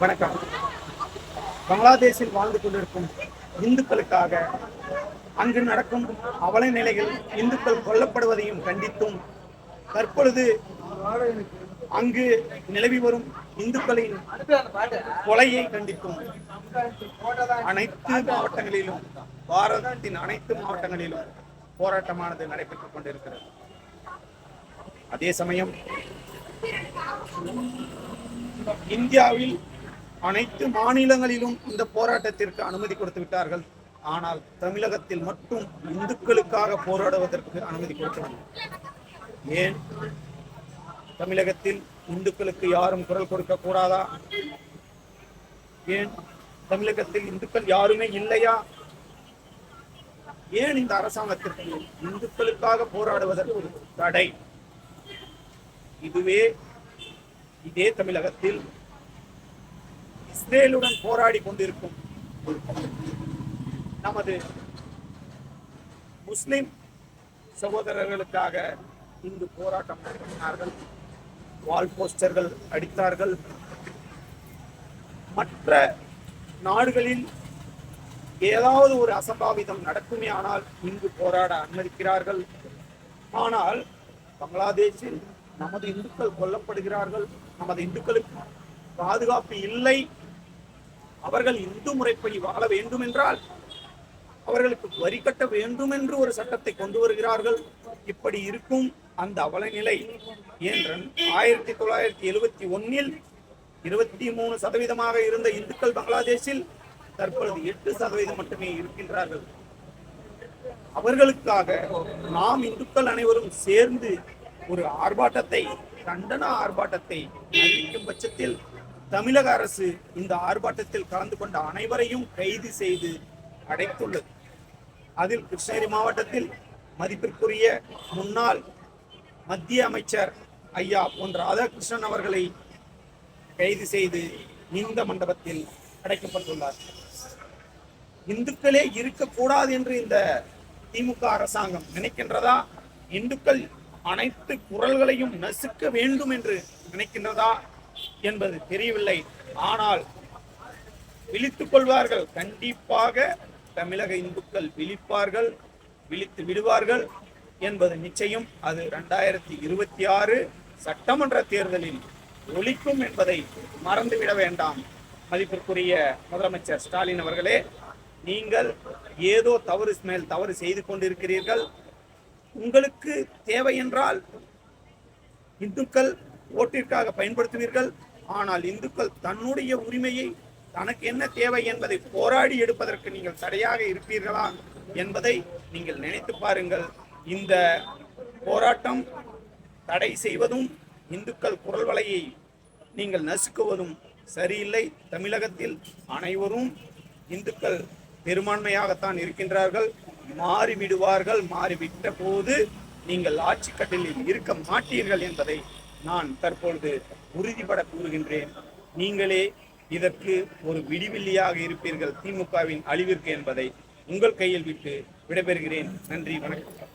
வணக்கம். பங்களாதேஷில் வாழ்ந்து கொண்டிருக்கும் இந்துக்களுக்காக அங்கு நடக்கும் அவல நிலைகள் இந்துக்கள் கொல்லப்படுவதையும் கண்டித்தும் தற்பொழுது அங்கு நிலவி வரும் இந்துக்களின் கொலையை கண்டிக்கும் அனைத்து மாவட்டங்களிலும் பாரதத்தின் அனைத்து மாவட்டங்களிலும் போராட்டமானது நடைபெற்றுக் கொண்டிருக்கிறது. அதே சமயம் இந்தியாவில் அனைத்து மாநிலங்களிலும் இந்த போராட்டத்திற்கு அனுமதி கொடுத்து விட்டார்கள். ஆனால் தமிழகத்தில் மட்டும் இந்துக்களுக்காக போராடுவதற்கு அனுமதி கொடுக்கவில்லை ஏன்? தமிழகத்தில் இந்துக்களுக்கு யாரும் குரல் கொடுக்க கூடாதா? ஏன்? தமிழகத்தில் இந்துக்கள் யாருமே இல்லையா? ஏன் இந்த அரசாங்கத்திற்கு இந்துக்களுக்காக போராடுவதற்கு தடை? இதுவே இதே தமிழகத்தில் இஸ்ரேலுடன் போராடி கொண்டிருக்கும் நமது முஸ்லிம் சகோதரர்களுக்காக இங்கு போராட்டம் நடத்தினார்கள். வால் போஸ்டர்கள் அடித்தார்கள். மற்ற நாடுகளில் ஏதாவது ஒரு அசம்பாவிதம் நடக்குமே ஆனால் இங்கு போராட அனுமதிக்கிறார்கள். ஆனால் பங்களாதேஷில் நமது இந்துக்கள் கொல்லப்படுகிறார்கள். நமது இந்துக்களுக்கு பாதுகாப்பு இல்லை. அவர்கள் இந்து முறைப்படி வாழ வேண்டும் என்றால் அவர்களுக்கு வரி கட்ட வேண்டும் என்று ஒரு சட்டத்தை கொண்டு வருகிறார்கள். இப்படி இருக்கும் அந்த அவலநிலை ஏன் ஆயிரத்தி தொள்ளாயிரத்தி எழுபத்தி ஒன்னில் இருபத்தி மூணு சதவீதமாக இருந்த இந்துக்கள் பங்களாதேஷில் தற்பொழுது எட்டு சதவீதம் மட்டுமே இருக்கின்றார்கள். அவர்களுக்காக நாம் இந்துக்கள் அனைவரும் சேர்ந்து ஒரு ஆர்ப்பாட்டத்தை கண்டன ஆர்ப்பாட்டத்தை அறிவிக்கும் பட்சத்தில் தமிழக அரசு இந்த ஆர்ப்பாட்டத்தில் கலந்து கொண்ட அனைவரையும் கைது செய்து அடைத்துள்ளது. அதில் கிருஷ்ணகிரி மாவட்டத்தில் மதிப்பிற்குரிய முன்னாள் மத்திய அமைச்சர் ஐயா பொன் ராதாகிருஷ்ணன் அவர்களை கைது செய்து இந்த மண்டபத்தில் அடைக்கப்பட்டுள்ளார். இந்துக்களே இருக்கக்கூடாது என்று இந்த திமுக அரசாங்கம் நினைக்கின்றதா? இந்துக்கள் அனைத்து குரல்களையும் நசுக்க வேண்டும் என்று நினைக்கின்றதா? என்பது தெரியவில்லை. ஆனால் விழித்துக் கொள்வார்கள். கண்டிப்பாக தமிழக இந்துக்கள் விழிப்பார்கள் விழித்து விடுவார்கள் என்பது நிச்சயம். அது ரெண்டாயிரத்தி இருபத்தி ஆறு சட்டமன்ற தேர்தலில் ஒழிக்கும் என்பதை மறந்துவிட வேண்டாம். மதிப்பிற்குரிய முதலமைச்சர் ஸ்டாலின் அவர்களே நீங்கள் ஏதோ தவறு மேல் தவறு செய்து கொண்டிருக்கிறீர்கள். உங்களுக்கு தேவை என்றால் இந்துக்கள் ஓட்டிற்காக பயன்படுத்துவீர்கள். ஆனால் இந்துக்கள் தன்னுடைய உரிமையை தனக்கு என்ன தேவை என்பதை போராடி எடுப்பதற்கு நீங்கள் தடையாக இருப்பீர்களா என்பதை நீங்கள் நினைத்து பாருங்கள். இந்த போராட்டம் தடை செய்வதும் இந்துக்கள் குரல் வலையை நீங்கள் நசுக்குவதும் சரியில்லை. தமிழகத்தில் அனைவரும் இந்துக்கள் பெரும்பான்மையாகத்தான் இருக்கின்றார்கள். மாறிவிடுவார்கள். மாறிவிட்ட போது நீங்கள் ஆட்சி கட்டிலில் இருக்க மாட்டீர்கள் என்பதை நான் தற்பொழுது உறுதிபட கூறுகின்றேன் நீங்களே இதற்கு ஒரு விடிவில்லியாக இருப்பீர்கள் திமுகவின் அழிவிற்கு என்பதை உங்கள் கையில் விட்டு விடைபெறுகிறேன். நன்றி வணக்கம்.